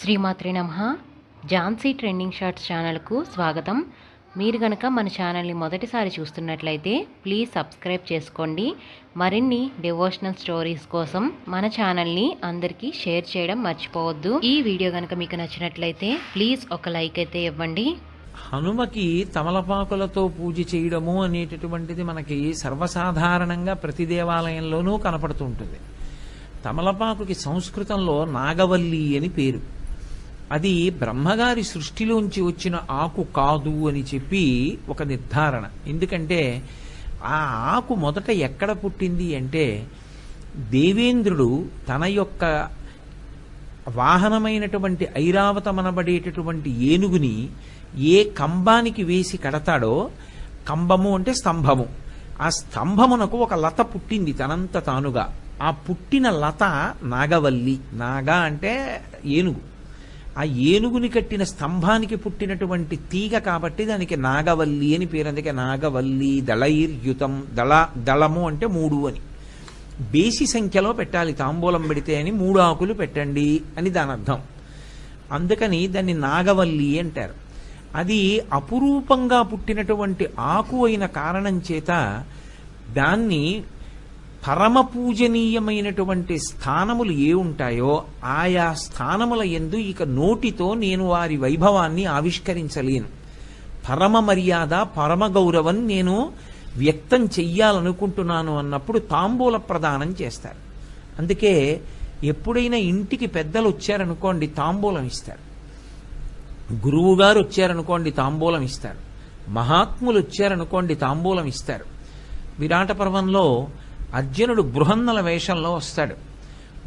శ్రీమాత్రి నమ. Jhansi trending shorts ఛానల్కు స్వాగతం. మీరు గనక మన ఛానల్ని మొదటిసారి చూస్తున్నట్లయితే ప్లీజ్ సబ్స్క్రైబ్ చేసుకోండి. మరిన్ని డివోషనల్ స్టోరీస్ కోసం మన ఛానల్ని అందరికీ షేర్ చేయడం మర్చిపోవద్దు. ఈ వీడియో గనక మీకు నచ్చినట్లయితే ప్లీజ్ ఒక లైక్ అయితే ఇవ్వండి. హనుమకి తమలపాకులతో పూజ చేయడము అనేటటువంటిది మనకి సర్వసాధారణంగా ప్రతి దేవాలయంలోనూ కనపడుతూ ఉంటుంది. తమలపాకుకి సంస్కృతంలో నాగవల్లి అని పేరు. అది బ్రహ్మగారి సృష్టిలోంచి వచ్చిన ఆకు కాదు అని చెప్పి ఒక నిర్ధారణ. ఎందుకంటే ఆ ఆకు మొదట ఎక్కడ పుట్టింది అంటే దేవేంద్రుడు తన యొక్క వాహనమైనటువంటి ఐరావతమనబడేటటువంటి ఏనుగుని ఏ కంబానికి వేసి కడతాడో కంబము అంటే స్తంభము. ఆ స్తంభమునకు ఒక లత పుట్టింది తనంత తానుగా. ఆ పుట్టిన లత నాగవల్లి. నాగ అంటే ఏనుగు. ఆ ఏనుగుని కట్టిన స్తంభానికి పుట్టినటువంటి తీగ కాబట్టి దానికి నాగవల్లి అని పేరు. అందుకే నాగవల్లి దళైర్యుతం దళ దళము అంటే మూడు అని. బేసి సంఖ్యలో పెట్టాలి తాంబూలం పెడితే అని మూడు ఆకులు పెట్టండి అని దాని అర్థం. అందుకని దాన్ని నాగవల్లి అంటారు. అది అపురూపంగా పుట్టినటువంటి ఆకు అయిన కారణం చేత దాన్ని పరమ పూజనీయమైనటువంటి స్థానములు ఏ ఉంటాయో ఆయా స్థానముల ఎందు ఇక నోటితో నేను వారి వైభవాన్ని ఆవిష్కరించలేను. పరమ మర్యాద పరమ గౌరవం నేను వ్యక్తం చెయ్యాలనుకుంటున్నాను అన్నప్పుడు తాంబూల ప్రదానం చేస్తారు. అందుకే ఎప్పుడైనా ఇంటికి పెద్దలు వచ్చారనుకోండి తాంబూలం ఇస్తారు. గురువు గారు వచ్చారనుకోండి తాంబూలం ఇస్తారు. మహాత్ములు వచ్చారనుకోండి తాంబూలం ఇస్తారు. విరాట పర్వంలో అర్జునుడు బృహన్నల వేషంలో వస్తాడు.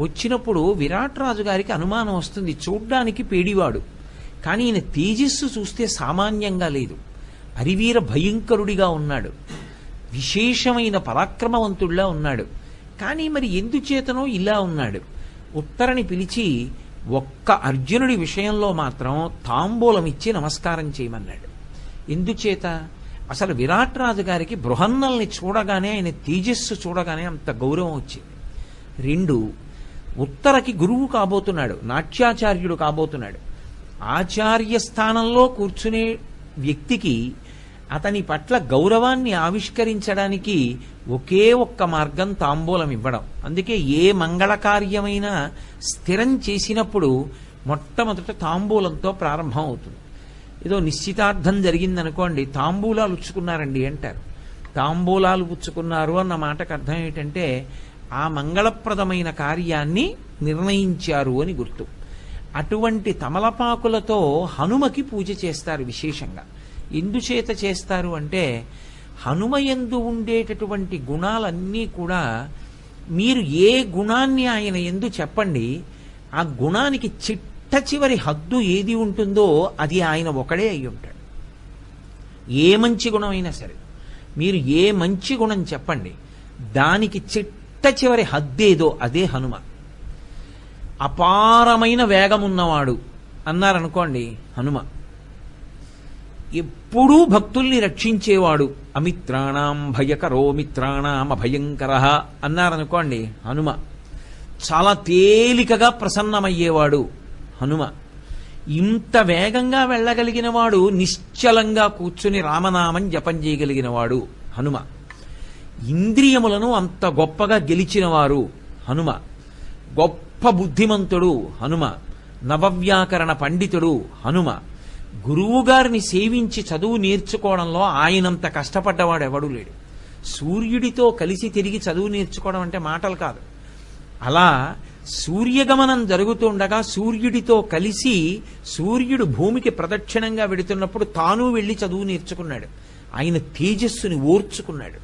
వచ్చినప్పుడు విరాట్ రాజు గారికి అనుమానం వస్తుంది. చూడ్డానికి పేడివాడు. కానీ ఈయన తేజస్సు చూస్తే సామాన్యంగా లేదు. అరివీర భయంకరుడిగా ఉన్నాడు. విశేషమైన పరాక్రమవంతుడిలా ఉన్నాడు. కానీ మరి ఎందుచేతనో ఇలా ఉన్నాడు. ఉత్తరని పిలిచి ఒక్క అర్జునుడి విషయంలో మాత్రం తాంబూలం ఇచ్చి నమస్కారం చేయమన్నాడు. ఎందుచేత? అసలు విరాట్ రాజు గారికి బృహన్నల్ని చూడగానే ఆయన తేజస్సు చూడగానే అంత గౌరవం వచ్చింది. రెండు ఉత్తరకి గురువు కాబోతున్నాడు నాట్యాచార్యుడు కాబోతున్నాడు. ఆచార్య స్థానంలో కూర్చునే వ్యక్తికి అతని పట్ల గౌరవాన్ని ఆవిష్కరించడానికి ఒకే ఒక్క మార్గం తాంబూలం ఇవ్వడం. అందుకే ఏ మంగళకార్యమైనా స్థిరం చేసినప్పుడు మొట్టమొదట తాంబూలంతో ప్రారంభం అవుతుంది. ఏదో నిశ్చితార్థం జరిగిందనుకోండి తాంబూలాలు ఉచ్చుకున్నారండి అంటారు. తాంబూలాలు పుచ్చుకున్నారు అన్న మాటకు అర్థం ఏంటంటే ఆ మంగళప్రదమైన కార్యాన్ని నిర్ణయించారు అని గుర్తు. అటువంటి తమలపాకులతో హనుమకి పూజ చేస్తారు విశేషంగా. ఎందుచేత చేస్తారు అంటే హనుమయందు ఉండేటటువంటి గుణాలన్నీ కూడా మీరు ఏ గుణాన్ని ఆయన ఎందు చెప్పండి ఆ గుణానికి చిట్ చిట్ట చివరి హద్దు ఏది ఉంటుందో అది ఆయన ఒకడే అయి ఉంటాడు. ఏ మంచి గుణం అయినా సరే మీరు ఏ మంచి గుణం చెప్పండి దానికి చిట్ట చివరి హద్దేదో అదే హనుమ అపారమైన వేగమున్నవాడు అన్నారనుకోండి హనుమ ఎప్పుడూ భక్తుల్ని రక్షించేవాడు అమిత్రాణం భయకరో మిత్రాణం అభయంకర అన్నారనుకోండి హనుమ చాలా తేలికగా ప్రసన్నమయ్యేవాడు హనుమ. ఇంత వేగంగా వెళ్ళగలిగిన వాడు నిశ్చలంగా కూర్చుని రామనామం జపం చేయగలిగిన హనుమ. ఇంద్రియములను అంత గొప్పగా గెలిచినవారు హనుమ. గొప్ప బుద్ధిమంతుడు హనుమ. నవవ్యాకరణ పండితుడు హనుమ. గురువుగారిని సేవించి చదువు నేర్చుకోవడంలో ఆయనంత కష్టపడ్డవాడు ఎవడూ లేడు. సూర్యుడితో కలిసి తిరిగి చదువు నేర్చుకోవడం అంటే మాటలు కాదు. అలా సూర్యగమనం జరుగుతుండగా సూర్యుడితో కలిసి సూర్యుడు భూమికి ప్రదక్షిణంగా వెడుతున్నప్పుడు తాను వెళ్ళి చదువు నేర్చుకున్నాడు. ఆయన తేజస్సుని ఓర్చుకున్నాడు.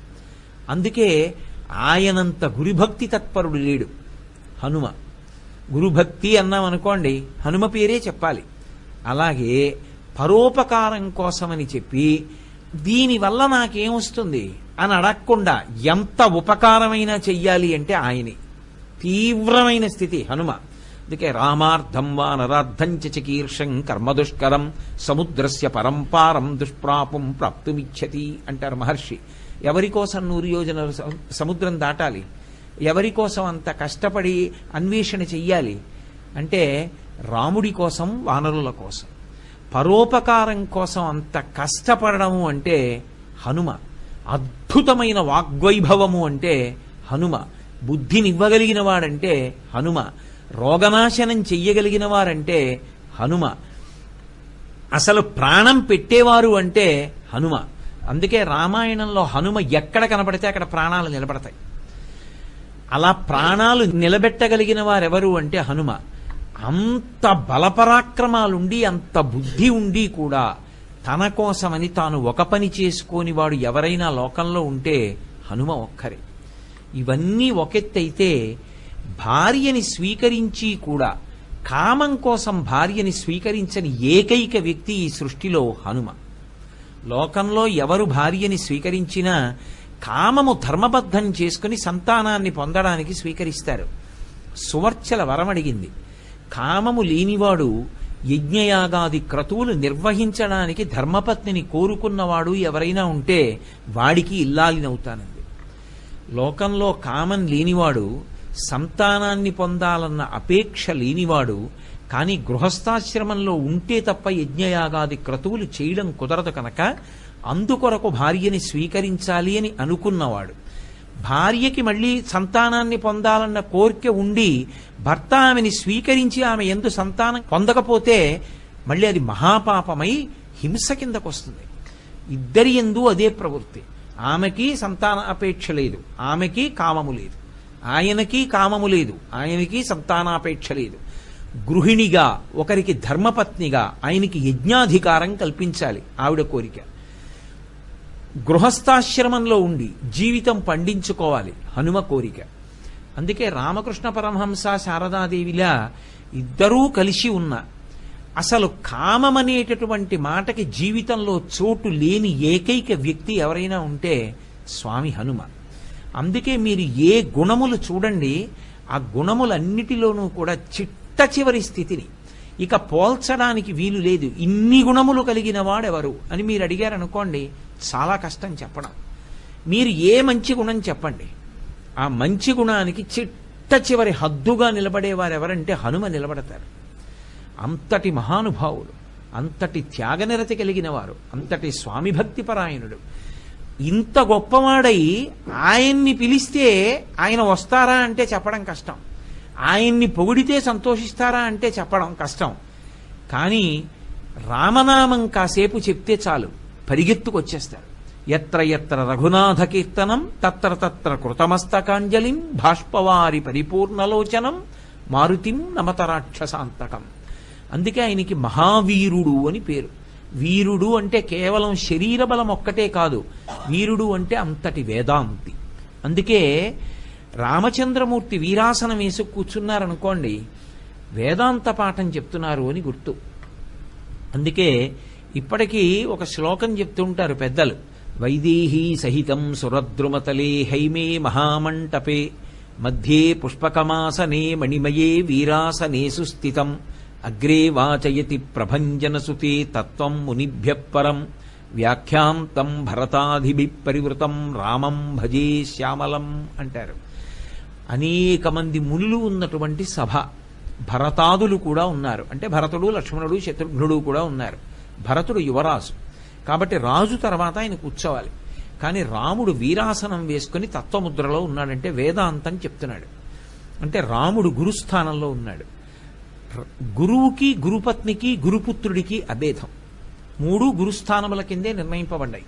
అందుకే ఆయనంత గురుభక్తి తత్పరుడు లేడు. హనుమ. గురుభక్తి అన్నాం అనుకోండి హనుమ పేరే చెప్పాలి. అలాగే పరోపకారం కోసమని చెప్పి దీనివల్ల నాకేమొస్తుంది అని అడగకుండా ఎంత ఉపకారమైనా చెయ్యాలి అంటే ఆయనే. తీవ్రమైన స్థితి హనుమ. అందుకే రామార్థం వా నరార్థం చ కర్మ కర్మదుష్కరం సముద్రస్య పరంపారం దుష్ప్రాపం ప్రాప్తుమిచ్చతి అంటారు మహర్షి. ఎవరి కోసం నూరు యోజనలు సముద్రం దాటాలి? ఎవరి కోసం అంత కష్టపడి అన్వేషణ చెయ్యాలి? అంటే రాముడి కోసం వానరుల కోసం. పరోపకారం కోసం అంత కష్టపడము అంటే హనుమ. అద్భుతమైన వాగ్వైభవము అంటే హనుమ. బుద్ధినివ్వగలిగిన వాడంటే హనుమ. రోగనాశనం చెయ్యగలిగిన వారంటే హనుమ. అసలు ప్రాణం పెట్టేవారు అంటే హనుమ. అందుకే రామాయణంలో హనుమ ఎక్కడ కనపడితే అక్కడ ప్రాణాలు నిలబడతాయి. అలా ప్రాణాలు నిలబెట్టగలిగిన వారెవరు అంటే హనుమ. అంత బలపరాక్రమాలుండి అంత బుద్ధి ఉండి కూడా తన కోసమని తాను ఒక పని చేసుకోని వాడు ఎవరైనా లోకంలో ఉంటే హనుమ ఒక్కరే. ఇవన్నీ ఒకెత్తైతే భార్యని స్వీకరించి కూడా కామం కోసం భార్యని స్వీకరించని ఏకైక వ్యక్తి ఈ సృష్టిలో హనుమ. లోకంలో ఎవరు భార్యని స్వీకరించినా కామము ధర్మబద్ధం చేసుకుని సంతానాన్ని పొందడానికి స్వీకరిస్తారు. సువర్చల వరమడిగింది కామము లేనివాడు యజ్ఞయాగాది క్రతువులు నిర్వహించడానికి ధర్మపత్నిని కోరుకున్నవాడు ఎవరైనా ఉంటే వాడికి ఇల్లాలినవుతానంది. లోకంలో కామం లేనివాడు సంతానాన్ని పొందాలన్న అపేక్ష లేనివాడు కానీ గృహస్థాశ్రమంలో ఉంటే తప్ప యజ్ఞయాగాది క్రతువులు చేయడం కుదరదు కనుక అందుకొరకు భార్యని స్వీకరించాలి అని అనుకున్నవాడు. భార్యకి మళ్ళీ సంతానాన్ని పొందాలన్న కోరిక ఉండి భర్త ఆమెని స్వీకరించి ఆమె ఎందు సంతానం పొందకపోతే మళ్ళీ అది మహాపాపమై హింస కిందకు వస్తుంది ఇద్దరి ఎందు అదే ప్రవృత్తి. ఆమెకి సంతాన అపేక్ష లేదు. ఆమెకి కామము లేదు. ఆయనకి కామము లేదు. ఆయనకి సంతానాపేక్ష లేదు. గృహిణిగా ఒకరికి ధర్మపత్నిగా ఆయనకి యజ్ఞాధికారం కల్పించాలి. ఆవిడ కోరిక. గృహస్థాశ్రమంలో ఉండి జీవితం పండించుకోవాలి. హనుమ కోరిక. అందుకే రామకృష్ణ పరమహంస శారదాదేవిలా ఇద్దరూ కలిసి ఉన్న అసలు కామమనేటటువంటి మాటకి జీవితంలో చోటు లేని ఏకైక వ్యక్తి ఎవరైనా ఉంటే స్వామి హనుమ అందుకే మీరు ఏ గుణములు చూడండి ఆ గుణములన్నిటిలోనూ కూడా చిట్ట చివరి స్థితిని. ఇక పోల్చడానికి వీలు లేదు. ఇన్ని గుణములు కలిగిన వాడెవరు అని మీరు అడిగారు అనుకోండి చాలా కష్టం చెప్పడం. మీరు ఏ మంచి గుణం చెప్పండి ఆ మంచి గుణానికి చిట్ట చివరి హద్దుగా నిలబడేవారు ఎవరంటే హనుమ నిలబడతారు. అంతటి మహానుభావుడు అంతటి త్యాగనిరతి కలిగిన వారు అంతటి స్వామి భక్తి పరాయణుడు ఇంత గొప్పవాడై ఆయన్ని పిలిస్తే ఆయన వస్తారా అంటే చెప్పడం కష్టం. ఆయన్ని పొగిడితే సంతోషిస్తారా అంటే చెప్పడం కష్టం. కానీ రామనామం కాసేపు చెప్తే చాలు పరిగెత్తుకొచ్చేస్తారు. ఎత్ర ఎత్ర రఘునాథ కీర్తనం తత్ర తత్ర కృతమస్తకాంజలిం భాష్పవారి పరిపూర్ణలోచనం మారుతిం నమతరాక్షసాంతకం అందుకే ఆయనకి మహావీరుడు అని పేరు. వీరుడు అంటే కేవలం శరీర బలం ఒక్కటే కాదు. వీరుడు అంటే అంతటి వేదాంతి. అందుకే రామచంద్రమూర్తి వీరాసనం వేసి కూర్చున్నారనుకోండి వేదాంత పాఠం చెప్తున్నారు అని గుర్తు. అందుకే ఇప్పటికీ ఒక శ్లోకం చెప్తుంటారు పెద్దలు. వైదేహీ సహితం సురద్రుమతలే హైమే మహామంటపే మధ్యే పుష్పకమాసనే మణిమయే వీరాసనేసు స్థితం. అగ్రే వాచయతి ప్రభంజనసుతే తత్వం మునిభ్య పరం. వ్యాఖ్యాంతం భరతాధిభి పరివృతం రామం భజే శ్యామలం అంటారు. అనేక మంది మునులు ఉన్నటువంటి సభ. భరతాదులు కూడా ఉన్నారు. అంటే భరతుడు లక్ష్మణుడు శత్రుఘ్నుడు కూడా ఉన్నారు. భరతుడు యువరాజు. కాబట్టి రాజు తర్వాత ఆయన కూర్చోవాలి. కానీ రాముడు వీరాసనం వేసుకుని తత్వముద్రలో ఉన్నాడంటే వేదాంతం చెప్తున్నాడు. అంటే రాముడు గురుస్థానంలో ఉన్నాడు. గురువుకి గురుపత్నికి గురుపుత్రుడికి అభేదం. మూడు గురుస్థానముల కిందే నిర్ణయింపబడ్డాయి.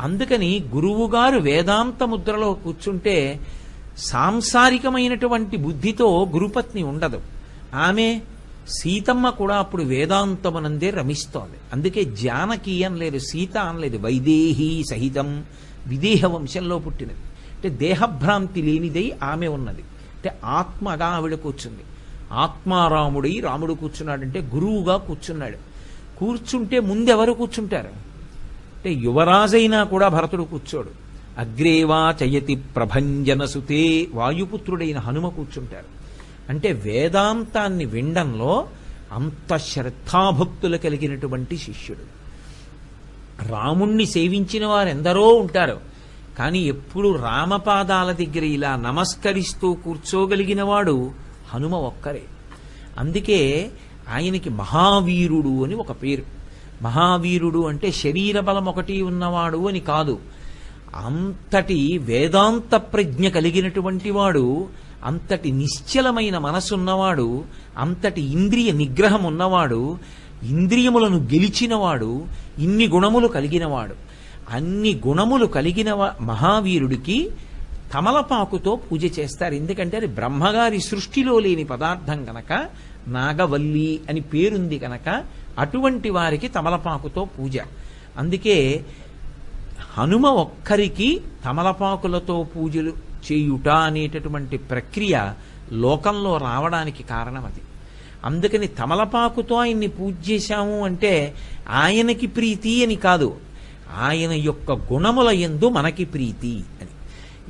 అందుకని గురువుగారు వేదాంత ముద్రలో కూర్చుంటే సాంసారికమైనటువంటి బుద్ధితో గురుపత్ని ఉండదు. ఆమె సీతమ్మ కూడా అప్పుడు వేదాంతమునందే రమిస్తోంది. అందుకే జానకి అనలేదు సీత అనలేదు వైదేహీ సహితం విదేహ వంశంలో పుట్టినది. అంటే దేహభ్రాంతి లేనిదై ఆమె ఉన్నది. అంటే ఆత్మగా ఆవిడ కూర్చుంది. ఆత్మారాముడై రాముడు కూర్చున్నాడంటే గురువుగా కూర్చున్నాడు. కూర్చుంటే ముందెవరు కూర్చుంటారు? అంటే యువరాజైనా కూడా భరతుడు కూర్చోడు. అగ్రేవా చయతి ప్రభంజనసుతే వాయుపుత్రుడైన హనుమ కూర్చుంటారు. అంటే వేదాంతాన్ని వినడంలో అంత శ్రద్ధాభక్తులు కలిగినటువంటి శిష్యుడు. రాముణ్ణి సేవించిన వారెందరో ఉంటారు. కానీ ఎప్పుడు రామపాదాల దగ్గర ఇలా నమస్కరిస్తూ కూర్చోగలిగినవాడు హనుమ ఒక్కరే అందుకే ఆయనకి మహావీరుడు అని ఒక పేరు. మహావీరుడు అంటే శరీర బలం ఒకటి ఉన్నవాడు అని కాదు. అంతటి వేదాంత ప్రజ్ఞ కలిగినటువంటి వాడు అంతటి నిశ్చలమైన మనసున్నవాడు అంతటి ఇంద్రియ నిగ్రహం ఉన్నవాడు ఇంద్రియములను గెలిచినవాడు ఇన్ని గుణములు కలిగినవాడు. అన్ని గుణములు కలిగిన మహావీరుడికి తమలపాకుతో పూజ చేస్తారు. ఎందుకంటే అది బ్రహ్మగారి సృష్టిలో లేని పదార్థం గనక నాగవల్లి అని పేరుంది కనుక అటువంటి వారికి తమలపాకుతో పూజ. అందుకే హనుమ ఒక్కరికి తమలపాకులతో పూజలు చేయుట అనేటటువంటి ప్రక్రియ లోకంలో రావడానికి కారణం అది. అందుకని తమలపాకుతో ఆయన్ని పూజ చేశాము అంటే ఆయనకి ప్రీతి అని కాదు. ఆయన యొక్క గుణముల ఎందు మనకి ప్రీతి అని.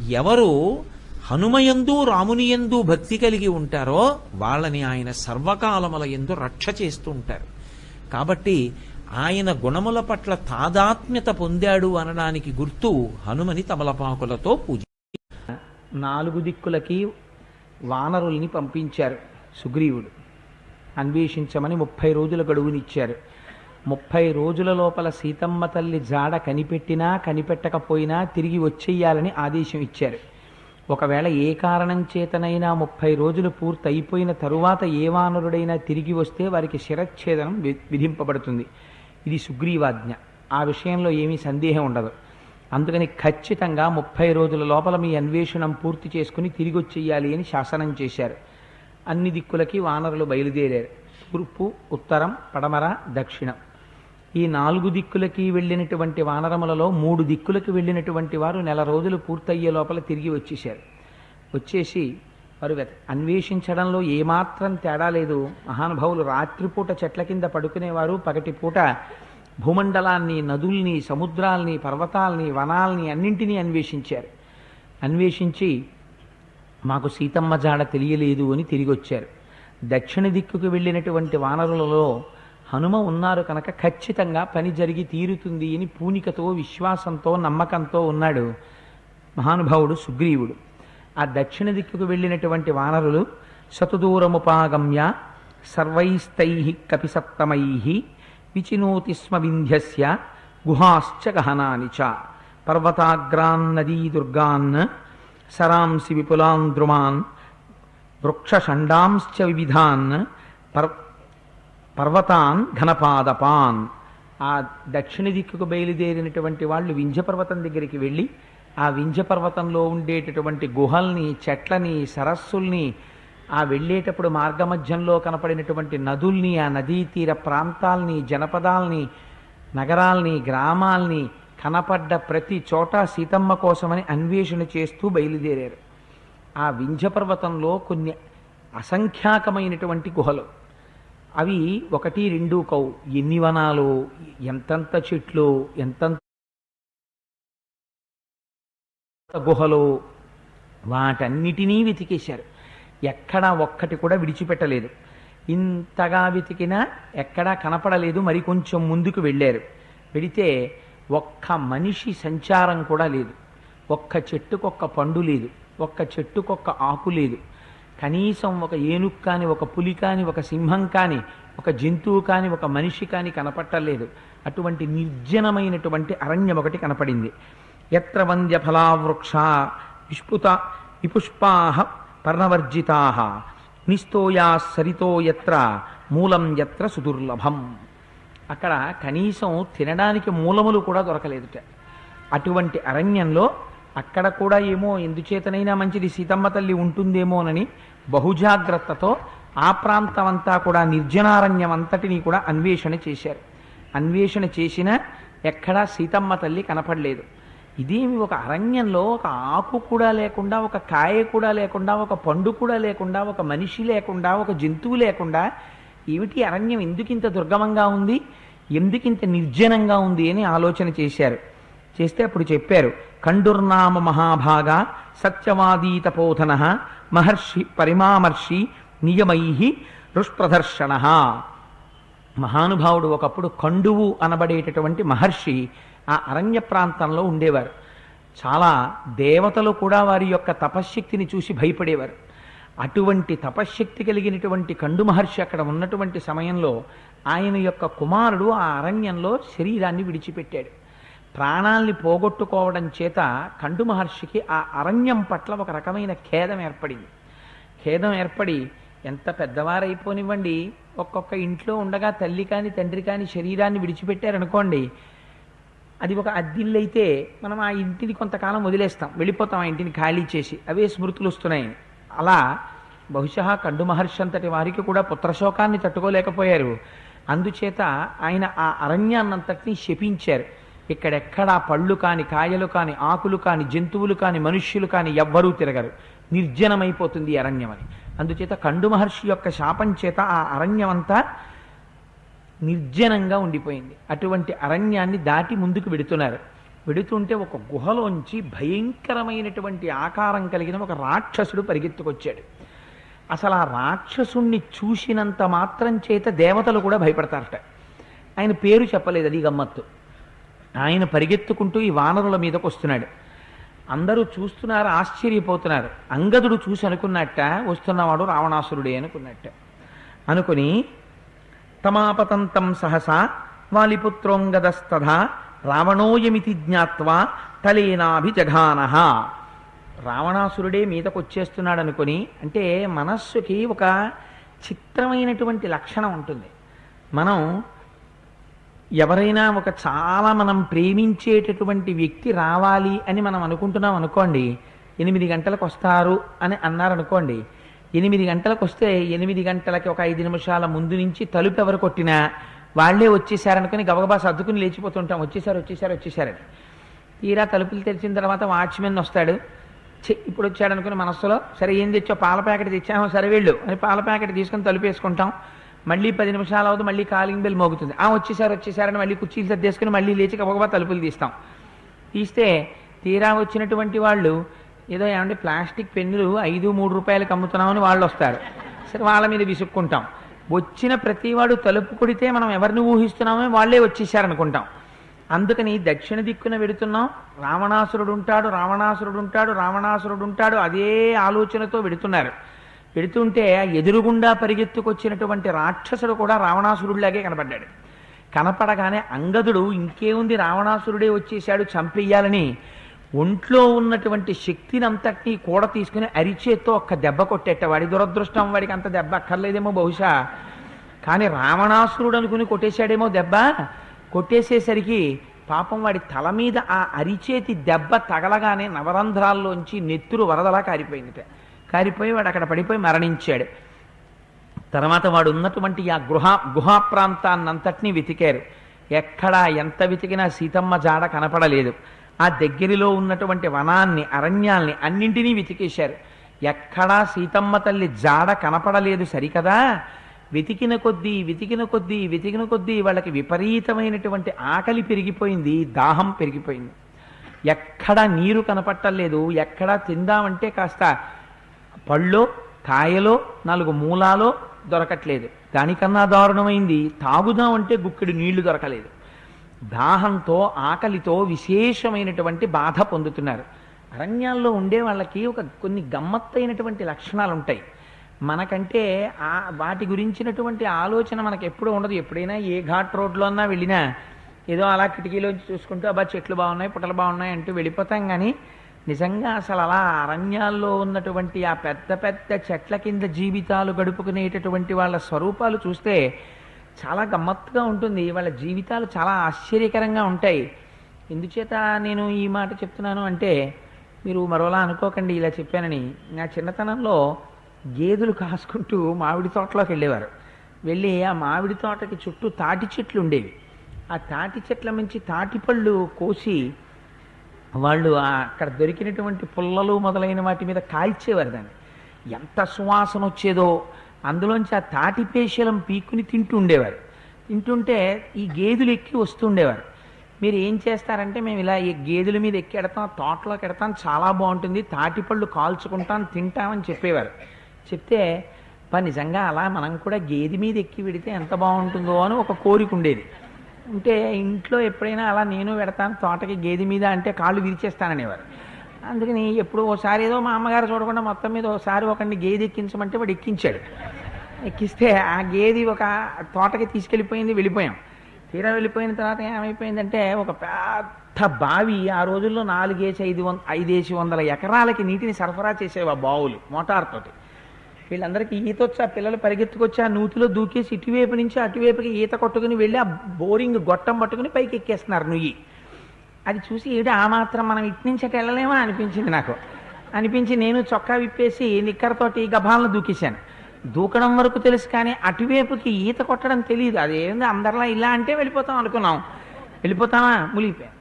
ఎవరు హనుమయందు రామునియందు భక్తి కలిగి ఉంటారో వాళ్ళని ఆయన సర్వకాలముల ఎందు రక్ష చేస్తూ ఉంటారు. కాబట్టి ఆయన గుణముల పట్ల తాదాత్మ్యత పొందాడు అనడానికి గుర్తు హనుమని తమలపాకులతో పూజ నాలుగు దిక్కులకి వానరుల్ని పంపించారు సుగ్రీవుడు. అన్వేషించమని ముప్పై రోజుల గడువునిచ్చారు. ముప్పై రోజుల లోపల సీతమ్మ తల్లి జాడ కనిపెట్టినా కనిపెట్టకపోయినా తిరిగి వచ్చేయాలని ఆదేశం ఇచ్చారు. ఒకవేళ ఏ కారణం చేతనైనా ముప్పై రోజులు పూర్తి అయిపోయిన తరువాత ఏ వానరుడైనా తిరిగి వస్తే వారికి శిరచ్ఛేదనం విధింపబడుతుంది. ఇది సుగ్రీవాజ్ఞ. ఆ విషయంలో ఏమీ సందేహం ఉండదు. అందుకని ఖచ్చితంగా ముప్పై రోజుల లోపల మీ అన్వేషణం పూర్తి చేసుకుని తిరిగి వచ్చేయాలి అని శాసనం చేశారు. అన్ని దిక్కులకి వానరులు బయలుదేరారు. తూర్పు ఉత్తరం పడమర దక్షిణం. ఈ నాలుగు దిక్కులకి వెళ్ళినటువంటి వానరములలో మూడు దిక్కులకి వెళ్ళినటువంటి వారు నెల రోజులు పూర్తయ్యే లోపల తిరిగి వచ్చేసారు వచ్చేసి వారు అన్వేషించడంలో ఏమాత్రం తేడా లేదు. మహానుభావులు రాత్రిపూట చెట్ల కింద పడుకునేవారు. పగటిపూట భూమండలాన్ని నదుల్ని సముద్రాల్ని పర్వతాల్ని వనాల్ని అన్నింటినీ అన్వేషించారు. అన్వేషించి మాకు సీతమ్మ జాడ తెలియలేదు అని తిరిగి వచ్చారు దక్షిణ దిక్కుకు వెళ్ళినటువంటి వానరులలో హనుమ ఉన్నారు కనుక ఖచ్చితంగా పని జరిగి తీరుతుంది అని పూనికతో విశ్వాసంతో నమ్మకంతో ఉన్నాడు మహానుభావుడు సుగ్రీవుడు. ఆ దక్షిణ దిక్కుకు వెళ్ళినటువంటి వానరులు సతుదూరముపాగమ్య సర్వైస్తై కపిసప్తమై విచినోతి స్మ వింధ్యస్య గుహాశ్చ గహనాని చ పర్వతాగ్రాన్ నదీ దుర్గాన్ సరాంసి విపులాన్ ద్రుమాన్ వృక్షషండాంశ్చ వివిధాన్ పర్ పర్వతాన్ ఘనపాదపాన్. ఆ దక్షిణ దిక్కుకు బయలుదేరినటువంటి వాళ్ళు వింధ్య పర్వతం దగ్గరికి వెళ్ళి ఆ వింధ్య పర్వతంలో ఉండేటటువంటి గుహల్ని చెట్లని సరస్సుల్ని ఆ వెళ్ళేటప్పుడు మార్గమధ్యంలో కనపడినటువంటి నదుల్ని ఆ నదీ తీర ప్రాంతాల్ని జనపదాల్ని నగరాల్ని గ్రామాల్ని కనపడ్డ ప్రతి చోట సీతమ్మ కోసమని అన్వేషణ చేస్తూ బయలుదేరారు. ఆ వింధ్య పర్వతంలో కొన్ని అసంఖ్యాకమైనటువంటి గుహలు. అవి ఒకటి రెండు కౌ. ఎన్ని వనాలు? ఎంతంత చెట్లు? ఎంతంత గుహలు? వాటన్నిటినీ వెతికేశారు. ఎక్కడా ఒక్కటి కూడా విడిచిపెట్టలేదు. ఇంతగా వెతికినా ఎక్కడా కనపడలేదు మరి కొంచెం ముందుకు వెళ్ళారు. వెడితే ఒక్క మనిషి సంచారం కూడా లేదు. ఒక్క చెట్టుకొక్క పండు లేదు. ఒక్క చెట్టుకొక్క ఆకు లేదు. కనీసం ఒక ఏనుగు కానీ ఒక పులి కానీ ఒక సింహం కానీ ఒక జంతువు కానీ ఒక మనిషి కానీ కనపట్టలేదు. అటువంటి నిర్జనమైనటువంటి అరణ్యం ఒకటి కనపడింది. ఎత్ర వంద్య ఫలావృక్ష విష్పుత విపుష్పాహ పర్ణవర్జితా నిస్తోయా సరితో ఎత్ర మూలం ఎత్ర సుదుర్లభం. అక్కడ కనీసం తినడానికి మూలములు కూడా దొరకలేదుట. అటువంటి అరణ్యంలో అక్కడ కూడా ఏమో ఎందుచేతనైనా మంచిది సీతమ్మ తల్లి ఉంటుందేమోనని బహుజాగ్రత్తతో ఆ ప్రాంతం అంతా కూడా నిర్జనారణ్యం అంతటినీ కూడా అన్వేషణ చేశారు. అన్వేషణ చేసినా ఎక్కడా సీతమ్మ తల్లి కనపడలేదు. ఇదేమి ఒక అరణ్యంలో ఒక ఆకు కూడా లేకుండా ఒక కాయ కూడా లేకుండా ఒక పండు కూడా లేకుండా ఒక మనిషి లేకుండా ఒక జంతువు లేకుండా ఏమిటి అరణ్యం ఎందుకింత దుర్గమంగా ఉంది ఎందుకింత నిర్జనంగా ఉంది అని ఆలోచన చేశారు. చేస్తే అప్పుడు చెప్పారు కండుర్నామ మహాభాగ సత్యవాదీతపోధన మహర్షి పరిమామర్షి నియమై రుష్ప్రదర్శన. మహానుభావుడు ఒకప్పుడు కండువు అనబడేటటువంటి మహర్షి ఆ అరణ్య ప్రాంతంలో ఉండేవారు. చాలా దేవతలు కూడా వారి యొక్క తపశ్శక్తిని చూసి భయపడేవారు. అటువంటి తపశ్శక్తి కలిగినటువంటి కండు మహర్షి అక్కడ ఉన్నటువంటి సమయంలో ఆయన యొక్క కుమారుడు ఆ అరణ్యంలో శరీరాన్ని విడిచిపెట్టాడు. ప్రాణాల్ని పోగొట్టుకోవడం చేత కండు మహర్షికి ఆ అరణ్యం పట్ల ఒక రకమైన ఖేదం ఏర్పడింది. ఖేదం ఏర్పడి ఎంత పెద్దవారైపోనివ్వండి ఒక్కొక్క ఇంట్లో ఉండగా తల్లి కాని తండ్రి కాని శరీరాన్ని విడిచిపెట్టారనుకోండి అది ఒక అద్దిల్లు అయితే మనం ఆ ఇంటిని కొంతకాలం వదిలేస్తాం. వెళ్ళిపోతాం ఆ ఇంటిని ఖాళీ చేసి. అవే స్మృతులు వస్తున్నాయి. అలా బహుశా కండు మహర్షి అంతటి వారికి కూడా పుత్రశోకాన్ని తట్టుకోలేకపోయారు. అందుచేత ఆయన ఆ అరణ్యాన్నంతటినీ శపించారు. ఇక్కడెక్కడా పళ్ళు కాని కాయలు కాని ఆకులు కాని జంతువులు కాని మనుష్యులు కాని ఎవ్వరూ తిరగరు. నిర్జనమైపోతుంది అరణ్యం అని. అందుచేత కండు మహర్షి యొక్క శాపం చేత ఆ అరణ్యం అంతా నిర్జనంగా ఉండిపోయింది. అటువంటి అరణ్యాన్ని దాటి ముందుకు వెడుతున్నారు. వెడుతుంటే ఒక గుహలోంచి భయంకరమైనటువంటి ఆకారం కలిగిన ఒక రాక్షసుడు పరిగెత్తుకొచ్చాడు. అసలు ఆ రాక్షసుణ్ణి చూసినంత మాత్రం చేత దేవతలు కూడా భయపడతారట. ఆయన పేరు చెప్పలేదు అది గమ్మత్తు. ఆయన పరిగెత్తుకుంటూ ఈ వానరుల మీదకు వస్తున్నాడు. అందరూ చూస్తున్నారు ఆశ్చర్యపోతున్నారు. అంగదుడు చూసి అనుకున్నట్ట వస్తున్నవాడు రావణాసురుడే అనుకున్నట్ట. అనుకుని తమాపతంతం సహసా వాలిపుత్రోంగదస్తథా రావణోయమితి జ్ఞాత్వా తలేనాభిజఘాన. రావణాసురుడే మీదకు వచ్చేస్తున్నాడు అనుకుని అంటే మనస్సుకి ఒక చిత్రమైనటువంటి లక్షణం ఉంటుంది. మనం ఎవరైనా ఒక చాలా మనం ప్రేమించేటటువంటి వ్యక్తి రావాలి అని మనం అనుకుంటున్నాం అనుకోండి ఎనిమిది గంటలకు వస్తారు అని అన్నారనుకోండి ఎనిమిది గంటలకు వస్తే ఎనిమిది గంటలకి ఒక ఐదు నిమిషాల ముందు నుంచి తలుపు ఎవరు కొట్టినా వాళ్ళే వచ్చేసారనుకుని గబగబా సర్దుకుని లేచిపోతుంటాం. వచ్చేసారు వచ్చేసారు వచ్చేసారని తీరా తలుపులు తెరిచిన తర్వాత వాచ్మెన్ వస్తాడు. ఇప్పుడు వచ్చాడు అనుకుని మనస్సులో సరే ఏం తెచ్చో పాల ప్యాకెట్ తెచ్చాము? సరే వెళ్ళు అని పాల ప్యాకెట్ తీసుకొని తలుపు వేసుకుంటాం. మళ్ళీ పది నిమిషాలు అవుతుంది మళ్ళీ కాలింగ్ బెల్ మోగుతుంది. ఆ వచ్చేసారు వచ్చేసారని మళ్ళీ కుర్చీలు సర్దేసుకుని మళ్ళీ లేచి గబగబా తలుపులు తీస్తాం. తీస్తే తీరా వచ్చినటువంటి వాళ్ళు ఏదో ఏమంటే ప్లాస్టిక్ పెన్నులు ఐదు మూడు రూపాయలకు అమ్ముతున్నామని వాళ్ళు వస్తారు. సరే వాళ్ళ మీద విసుక్కుంటాం. వచ్చిన ప్రతివాడు తలుపు కొడితే మనం ఎవరిని ఊహిస్తున్నామో వాళ్ళే వచ్చేసారనుకుంటాం. అందుకని దక్షిణ దిక్కున వెడుతున్నాం. రావణాసురుడు ఉంటాడు రావణాసురుడు ఉంటాడు రావణాసురుడు ఉంటాడు అదే ఆలోచనతో వెడుతున్నారు. పెడుతుంటే ఎదురుగుండా పరిగెత్తుకొచ్చినటువంటి రాక్షసుడు కూడా రావణాసురుడిలాగే కనపడ్డాడు. కనపడగానే అంగదుడు ఇంకేముంది రావణాసురుడే వచ్చేసాడు చంపేయాలని ఒంట్లో ఉన్నటువంటి శక్తిని అంతటినీ కూడ తీసుకుని అరిచేత్తో ఒక్క దెబ్బ కొట్టేట వాడి దురదృష్టం వాడికి అంత దెబ్బ అక్కర్లేదేమో బహుశా. కానీ రావణాసురుడు అనుకుని కొట్టేశాడేమో దెబ్బ. కొట్టేసేసరికి పాపం వాడి తల మీద ఆ అరిచేతి దెబ్బ తగలగానే నవరంధ్రాల్లోంచి నెత్తురు వరదలా కారిపోయిందిట. కారిపోయి వాడు అక్కడ పడిపోయి మరణించాడు. తర్వాత వాడు ఉన్నటువంటి ఆ గృహ గుహా ప్రాంతాన్నంతటినీ వెతికారు. ఎక్కడా ఎంత వెతికినా సీతమ్మ జాడ కనపడలేదు. ఆ దగ్గరలో ఉన్నటువంటి వనాన్ని అరణ్యాల్ని అన్నింటినీ వెతికేశారు. ఎక్కడా సీతమ్మ తల్లి జాడ కనపడలేదు సరికదా? వెతికిన కొద్దీ వెతికిన కొద్దీ వెతికిన కొద్దీ వాళ్ళకి విపరీతమైనటువంటి ఆకలి పెరిగిపోయింది దాహం పెరిగిపోయింది. ఎక్కడా నీరు కనపట్టలేదు ఎక్కడా తిందామంటే కాస్త పళ్ళో కాయలో నాలుగు మూలాలో దొరకట్లేదు. దానికన్నా దారుణమైంది తాగుదామంటే గుక్కెడు నీళ్ళు దొరకలేదు. దాహంతో ఆకలితో విశేషమైనటువంటి బాధ పొందుతున్నారు. అరణ్యాల్లో ఉండే వాళ్ళకి ఒక కొన్ని గమ్మత్తైనటువంటి లక్షణాలు ఉంటాయి మనకంటే ఆ వాటి గురించినటువంటి ఆలోచన మనకు ఎప్పుడూ ఉండదు. ఎప్పుడైనా ఏ ఘాట్ రోడ్లో అన్నా వెళ్ళినా ఏదో అలా కిటికీలోంచి చూసుకుంటూ అబ్బా చెట్లు బాగున్నాయి పుట్టలు బాగున్నాయి అంటూ వెళ్ళిపోతాం కానీ నిజంగా అసలు అలా అరణ్యాల్లో ఉన్నటువంటి ఆ పెద్ద పెద్ద చెట్ల కింద జీవితాలు గడుపుకునేటటువంటి వాళ్ళ స్వరూపాలు చూస్తే చాలా గమ్మత్తుగా ఉంటుంది. వాళ్ళ జీవితాలు చాలా ఆశ్చర్యకరంగా ఉంటాయి. ఎందుచేత నేను ఈ మాట చెప్తున్నాను అంటే మీరు మరోలా అనుకోకండి ఇలా చెప్పానని. నా చిన్నతనంలో గేదెలు కాసుకుంటూ మామిడి తోటలోకి వెళ్ళేవారు. వెళ్ళి ఆ మామిడి తోటకి చుట్టూ తాటి చెట్లు ఉండేవి. ఆ తాటి చెట్ల నుంచి తాటి పళ్ళు కోసి వాళ్ళు అక్కడ దొరికినటువంటి పుల్లలు మొదలైన వాటి మీద కాల్చేవారు దాన్ని. ఎంత సువాసన వచ్చేదో అందులోంచి ఆ తాటి పేశలం పీక్కుని తింటూ ఉండేవారు. తింటుంటే ఈ గేదెలు ఎక్కి వస్తూ ఉండేవారు. మీరు ఏం చేస్తారంటే మేము ఇలా ఈ గేదెల మీద ఎక్కి ఎడతాం తోటలోకి ఎడతాం చాలా బాగుంటుంది తాటిపళ్ళు కాల్చుకుంటాం తింటామని చెప్పేవారు. చెప్తే నిజంగా అలా మనం కూడా గేదె మీద ఎక్కి విడితే ఎంత బాగుంటుందో అని ఒక కోరిక ఉండేది. ఉంటే ఇంట్లో ఎప్పుడైనా అలా నేను పెడతాను తోటకి గేదె మీద అంటే కాళ్ళు విరిచేస్తాననేవారు. అందుకని ఎప్పుడు ఓసారి ఏదో మా అమ్మగారు చూడకుండా మొత్తం మీద ఒకసారి ఒకరిని గేదె ఎక్కించమంటే వాడు ఎక్కించాడు. ఎక్కిస్తే ఆ గేది ఒక తోటకి తీసుకెళ్ళిపోయింది వెళ్ళిపోయాం. తీరా వెళ్ళిపోయిన తర్వాత ఏమైపోయిందంటే ఒక పెద్ద బావి ఆ రోజుల్లో నాలుగేసి ఐదు వంద ఐదేసి వందల ఎకరాలకి నీటిని సరఫరా చేసేవి ఆ బావులు మోటార్తోటి వీళ్ళందరికీ ఈత వచ్చి ఆ పిల్లలు పరిగెత్తుకొచ్చి ఆ నూతిలో దూకేసి ఇటువైపు నుంచి అటువైపుకి ఈత కొట్టుకుని వెళ్ళి ఆ బోరింగ్ గొట్టం పట్టుకుని పైకి ఎక్కేస్తున్నారు నుయ్యి. అది చూసి ఏడు ఆ మాత్రం మనం ఇటు నుంచి అటు వెళ్ళలేమా? అనిపించింది నాకు. అనిపించి నేను చొక్కా విప్పేసి నిక్కరతోటి గభాలను దూకేశాను. దూకడం వరకు తెలుసు కానీ అటువైపుకి ఈత కొట్టడం తెలియదు అదేంది అందరిలా ఇలా అంటే వెళ్ళిపోతాం అనుకున్నాం. వెళ్ళిపోతామా? మునిగిపోయాం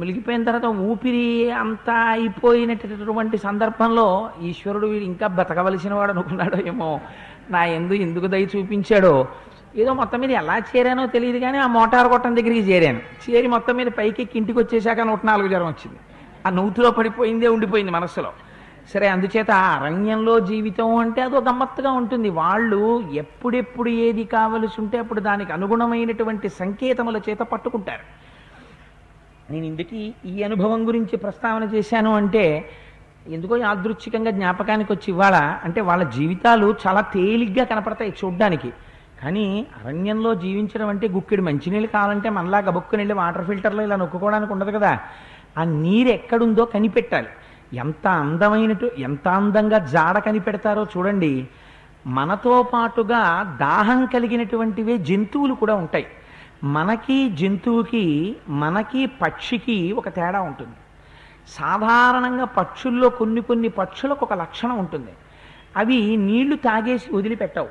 మునిగిపోయిన తర్వాత ఊపిరి అంతా అయిపోయినటువంటి సందర్భంలో ఈశ్వరుడు వీడు ఇంకా బతకవలసిన వాడు అనుకున్నాడో ఏమో. నా ఎందు ఎందుకు దయ చూపించాడో. ఏదో మొత్తం మీద ఎలా చేరానో తెలియదు కానీ ఆ మోటార్ కొట్టం దగ్గరికి చేరాను. చేరి మొత్తం మీద పైకి ఇంటికి వచ్చేసాక నూట నాలుగు జ్వరం వచ్చింది. ఆ నూతిలో పడిపోయిందే ఉండిపోయింది మనస్సులో. సరే అందుచేత ఆ అరణ్యంలో జీవితం అంటే అదో గమ్మత్తుగా ఉంటుంది. వాళ్ళు ఎప్పుడెప్పుడు ఏది కావలసి ఉంటే అప్పుడు దానికి అనుగుణమైనటువంటి సంకేతముల చేత పట్టుకుంటారు. నేను ఇందుకీ ఈ అనుభవం గురించి ప్రస్తావన చేశాను అంటే ఎందుకో యాదృచ్ఛికంగా జ్ఞాపకానికి వచ్చి ఇవాళ అంటే వాళ్ళ జీవితాలు చాలా తేలిగ్గా కనపడతాయి చూడ్డానికి. కానీ అరణ్యంలో జీవించడం అంటే గుక్కిడి మంచినీళ్ళు కావాలంటే మనలా గబుక్కుని వెళ్ళి వాటర్ ఫిల్టర్లో ఇలా నొక్కుకోవడానికి ఉండదు కదా. ఆ నీరు ఎక్కడుందో కనిపెట్టాలి. ఎంత అందమైనటు ఎంత అందంగా జాడ కనిపెడతారో చూడండి. మనతో పాటుగా దాహం కలిగినటువంటివే జంతువులు కూడా ఉంటాయి. మనకి జంతువుకి మనకి పక్షికి ఒక తేడా ఉంటుంది. సాధారణంగా పక్షుల్లో కొన్ని కొన్ని పక్షులకు ఒక లక్షణం ఉంటుంది. అవి నీళ్ళు తాగేసి వదిలిపెట్టవు.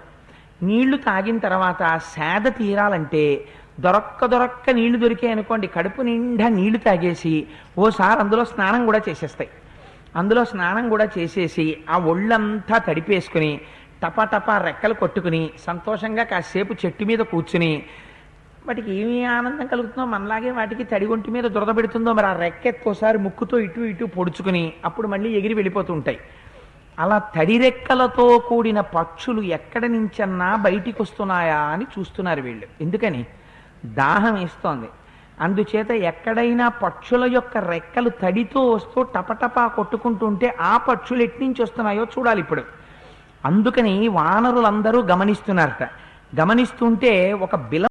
నీళ్ళు తాగిన తర్వాత సేద తీరాలంటే దొరక్క దొరక్క నీళ్ళు దొరికాయి అనుకోండి కడుపు నిండా నీళ్ళు తాగేసి ఓసారి అందులో స్నానం కూడా చేసేస్తాయి. అందులో స్నానం కూడా చేసేసి ఆ ఒళ్ళంతా తడిపేసుకుని టపా రెక్కలు కొట్టుకుని సంతోషంగా కాసేపు చెట్టు మీద కూర్చుని వాటికి ఏమి ఆనందం కలుగుతుందో మనలాగే వాటికి తడి ఒంటి మీద దురద పెడుతుందో మరి ఆ రెక్కెత్తుకోసారి ముక్కుతో ఇటు ఇటు పొడుచుకుని అప్పుడు మళ్ళీ ఎగిరి వెళ్ళిపోతుంటాయి. అలా తడి రెక్కలతో కూడిన పక్షులు ఎక్కడి నుంచన్నా బయటికి వస్తున్నాయా అని చూస్తున్నారు వీళ్ళు. ఎందుకని? దాహం వేస్తోంది. అందుచేత ఎక్కడైనా పక్షుల యొక్క రెక్కలు తడితో వస్తూ టపటపా కొట్టుకుంటుంటే ఆ పక్షులు ఎట్నుంచి వస్తున్నాయో చూడాలి ఇప్పుడు. అందుకని వానరులందరూ గమనిస్తున్నారట. గమనిస్తుంటే ఒక బిల